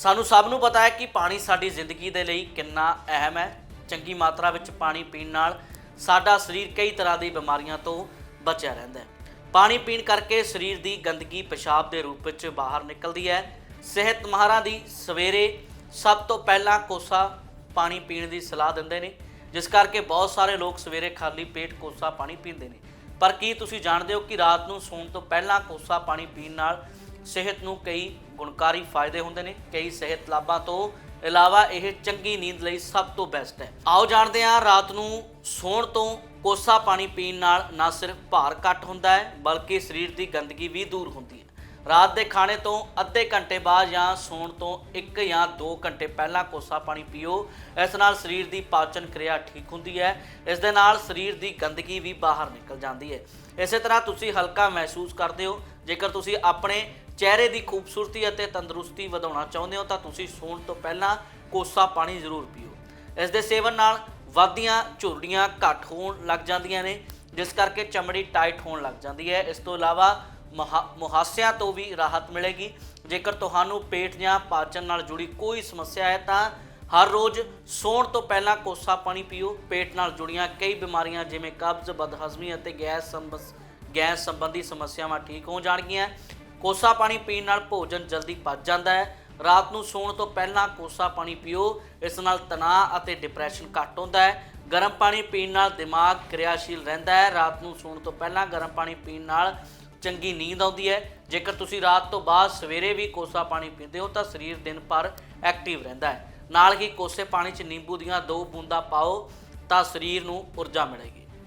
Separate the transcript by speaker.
Speaker 1: ਸਾਨੂੰ ਸਭ ਨੂੰ ਪਤਾ ਹੈ ਕਿ ਪਾਣੀ ਸਾਡੀ ਜ਼ਿੰਦਗੀ ਦੇ ਲਈ ਕਿੰਨਾ ਅਹਿਮ ਹੈ। ਚੰਗੀ ਮਾਤਰਾ ਵਿੱਚ ਪਾਣੀ ਪੀਣ ਨਾਲ ਸਾਡਾ ਸਰੀਰ ਕਈ ਤਰ੍ਹਾਂ ਦੀ ਬਿਮਾਰੀਆਂ ਤੋਂ ਬਚਿਆ ਰਹਿੰਦਾ ਹੈ। ਪਾਣੀ ਪੀਣ ਕਰਕੇ ਸਰੀਰ ਦੀ ਗੰਦਗੀ, ਪਿਸ਼ਾਬ ਦੇ ਰੂਪ ਵਿੱਚ ਬਾਹਰ ਨਿਕਲਦੀ ਹੈ। ਸਿਹਤ ਮਾਹਰਾਂ ਦੀ ਸਵੇਰੇ ਸਭ ਤੋਂ ਪਹਿਲਾਂ ਕੋਸਾ ਪਾਣੀ ਪੀਣ ਦੀ ਸਲਾਹ ਦਿੰਦੇ ਨੇ, ਜਿਸ ਕਰਕੇ ਬਹੁਤ ਸਾਰੇ ਲੋਕ ਸਵੇਰੇ ਖਾਲੀ ਪੇਟ ਕੋਸਾ ਪਾਣੀ ਪੀਂਦੇ ਨੇ। ਪਰ ਕੀ ਤੁਸੀਂ ਜਾਣਦੇ ਹੋ ਕਿ ਰਾਤ ਨੂੰ ਸੌਣ ਤੋਂ ਪਹਿਲਾਂ ਕੋਸਾ ਪਾਣੀ ਪੀਣ ਨਾਲ ਸਿਹਤ ਨੂੰ ਕਈ ਗੁਣਕਾਰੀ ਫਾਇਦੇ ਹੁੰਦੇ ਨੇ, ਕਈ ਸਿਹਤ ਲਾਭਾਂ ਤੋਂ ਇਲਾਵਾ ਇਹ ਚੰਗੀ ਨੀਂਦ ਲਈ ਸਭ ਤੋਂ ਬੈਸਟ ਹੈ। ਆਓ ਜਾਣਦੇ ਹਾਂ, ਰਾਤ ਨੂੰ ਸੌਣ ਤੋਂ ਕੋਸਾ ਪਾਣੀ ਪੀਣ ਨਾਲ ਨਾ ਸਿਰਫ ਭਾਰ ਘੱਟ ਹੁੰਦਾ ਹੈ, ਬਲਕਿ ਸਰੀਰ ਦੀ ਗੰਦਗੀ ਵੀ ਦੂਰ ਹੁੰਦੀ ਹੈ। ਰਾਤ ਦੇ ਖਾਣੇ ਤੋਂ ਅੱਧੇ ਘੰਟੇ ਬਾਅਦ ਜਾਂ ਸੌਣ ਤੋਂ 1 ਜਾਂ 2 ਘੰਟੇ ਪਹਿਲਾਂ ਕੋਸਾ ਪਾਣੀ ਪੀਓ। ਇਸ ਨਾਲ ਸਰੀਰ ਦੀ ਪਾਚਨ ਕਿਰਿਆ ਠੀਕ ਹੁੰਦੀ ਹੈ। ਇਸ ਦੇ ਨਾਲ ਸਰੀਰ ਦੀ ਗੰਦਗੀ ਵੀ ਬਾਹਰ ਨਿਕਲ ਜਾਂਦੀ ਹੈ। ਇਸੇ ਤਰ੍ਹਾਂ ਤੁਸੀਂ ਹਲਕਾ ਮਹਿਸੂਸ ਕਰਦੇ ਹੋ। ਜੇਕਰ ਤੁਸੀਂ ਆਪਣੇ ਚਿਹਰੇ ਦੀ ਖੂਬਸੂਰਤੀ ਅਤੇ ਤੰਦਰੁਸਤੀ ਵਧਾਉਣਾ ਚਾਹੁੰਦੇ ਹੋ ਤਾਂ ਤੁਸੀਂ ਸੌਣ ਤੋਂ ਪਹਿਲਾਂ ਕੋਸਾ ਪਾਣੀ ਜ਼ਰੂਰ ਪੀਓ। ਇਸ ਦੇ ਸੇਵਨ ਨਾਲ ਵਾਦੀਆਂ ਝੁਰੜੀਆਂ ਘੱਟ ਹੋਣ ਲੱਗ ਜਾਂਦੀਆਂ ਨੇ, ਜਿਸ ਕਰਕੇ ਚਮੜੀ ਟਾਈਟ ਹੋਣ ਲੱਗ ਜਾਂਦੀ ਹੈ। ਇਸ ਤੋਂ ਇਲਾਵਾ ਮੁਹਾਸਿਆਂ ਤੋਂ ਵੀ ਰਾਹਤ ਮਿਲੇਗੀ। ਜੇਕਰ ਤੁਹਾਨੂੰ ਪੇਟ ਜਾਂ ਪਾਚਨ ਨਾਲ ਜੁੜੀ ਕੋਈ ਸਮੱਸਿਆ ਹੈ ਤਾਂ ਹਰ ਰੋਜ਼ ਸੌਣ ਤੋਂ ਪਹਿਲਾਂ ਕੋਸਾ ਪਾਣੀ ਪੀਓ। ਪੇਟ ਨਾਲ ਜੁੜੀਆਂ ਕਈ ਬਿਮਾਰੀਆਂ ਜਿਵੇਂ ਕਬਜ਼, ਬਦਹਜ਼ਮੀ ਅਤੇ ਗੈਸ ਸੰਬੰਧ ਗੈਸ ਸੰਬੰਧੀ ਸਮੱਸਿਆਵਾਂ ਠੀਕ ਹੋ ਜਾਣਗੀਆਂ। ਕੋਸਾ ਪਾਣੀ ਪੀਣ ਨਾਲ ਭੋਜਨ ਜਲਦੀ ਪਚ ਜਾਂਦਾ ਹੈ। ਰਾਤ ਨੂੰ ਸੌਣ ਤੋਂ ਪਹਿਲਾਂ ਕੋਸਾ ਪਾਣੀ ਪੀਓ। ਇਸ ਨਾਲ ਤਣਾਅ ਅਤੇ ਡਿਪਰੈਸ਼ਨ ਘੱਟ ਹੁੰਦਾ ਹੈ। ਗਰਮ ਪਾਣੀ ਪੀਣ ਨਾਲ ਦਿਮਾਗ ਕਿਰਿਆਸ਼ੀਲ ਰਹਿੰਦਾ ਹੈ। ਰਾਤ ਨੂੰ ਸੌਣ ਤੋਂ ਪਹਿਲਾਂ ਗਰਮ ਪਾਣੀ ਪੀਣ ਨਾਲ ਚੰਗੀ ਨੀਂਦ ਆਉਂਦੀ ਹੈ। ਜੇਕਰ ਤੁਸੀਂ ਰਾਤ ਤੋਂ ਬਾਅਦ ਸਵੇਰੇ ਵੀ ਕੋਸਾ ਪਾਣੀ ਪੀਂਦੇ ਹੋ, ਤਾਂ ਸਰੀਰ ਦਿਨ ਭਰ ਐਕਟਿਵ ਰਹਿੰਦਾ ਹੈ। ਨਾਲ ਹੀ ਕੋਸੇ ਪਾਣੀ 'ਚ ਨਿੰਬੂ ਦੀਆਂ ਦੋ ਬੂੰਦਾਂ ਪਾਓ, ਤਾਂ ਸਰੀਰ ਨੂੰ ਊਰਜਾ ਮਿਲੇਗੀ।